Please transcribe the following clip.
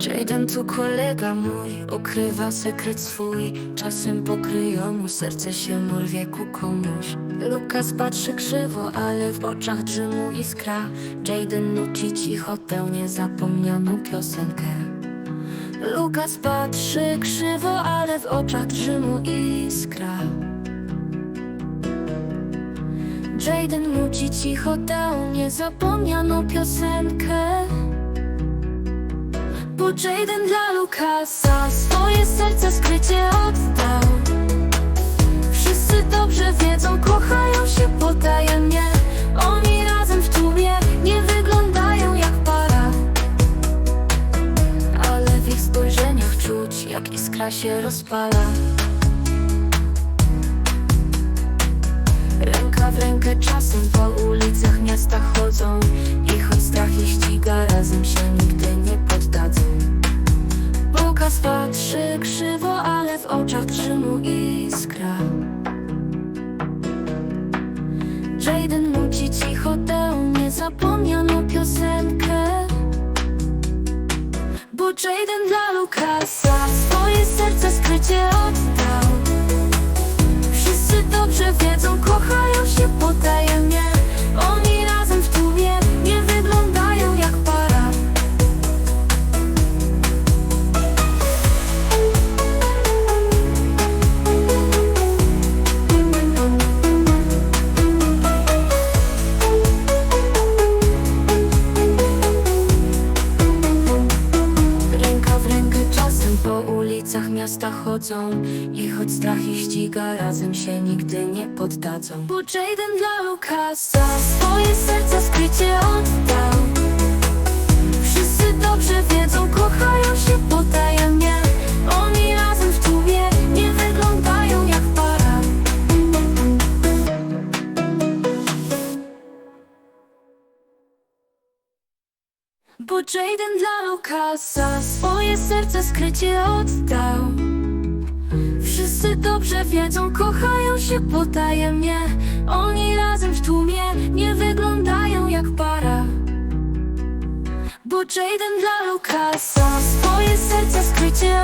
Jaden tu kolega mój, ukrywa sekret swój Czasem pokryją mu serce się mur wieku komuś. Lukas patrzy krzywo, ale w oczach drzymu iskra. Jaden nuci cicho tę niezapomnianą piosenkę. Lukas patrzy krzywo, ale w oczach drzymu iskra. Jaden nuci cicho tę niezapomnianą piosenkę Bo Jaden dla Lukasa. Swoje serce skrycie oddał. Wszyscy dobrze wiedzą, kochają się potajemnie. Oni razem w tłumie nie wyglądają jak para. Ale w ich spojrzeniach czuć, jak iskra się rozpala. Ręka w rękę czasem patrzy krzywo, ale w oczach drzymu iskra. Jaden nuci cicho tę niezapomnianą piosenkę. Bo Jaden dla Lukasa swoje serce skrycie oddał miasta chodzą I choć strach ich ściga, razem się nigdy nie poddadzą. Bo Jaden dla Lukasa swoje serce skrycie oddał. Wszyscy dobrze wiedzą, kochają się potajemnie. Oni razem w tłumie nie wyglądają jak para. Bo Jaden dla Lukasa swoje serce skrycie oddał Wszyscy dobrze wiedzą, kochają się potajemnie. Oni razem w tłumie nie wyglądają jak para. Bo Jaden dla Lukasa swoje serce skrycie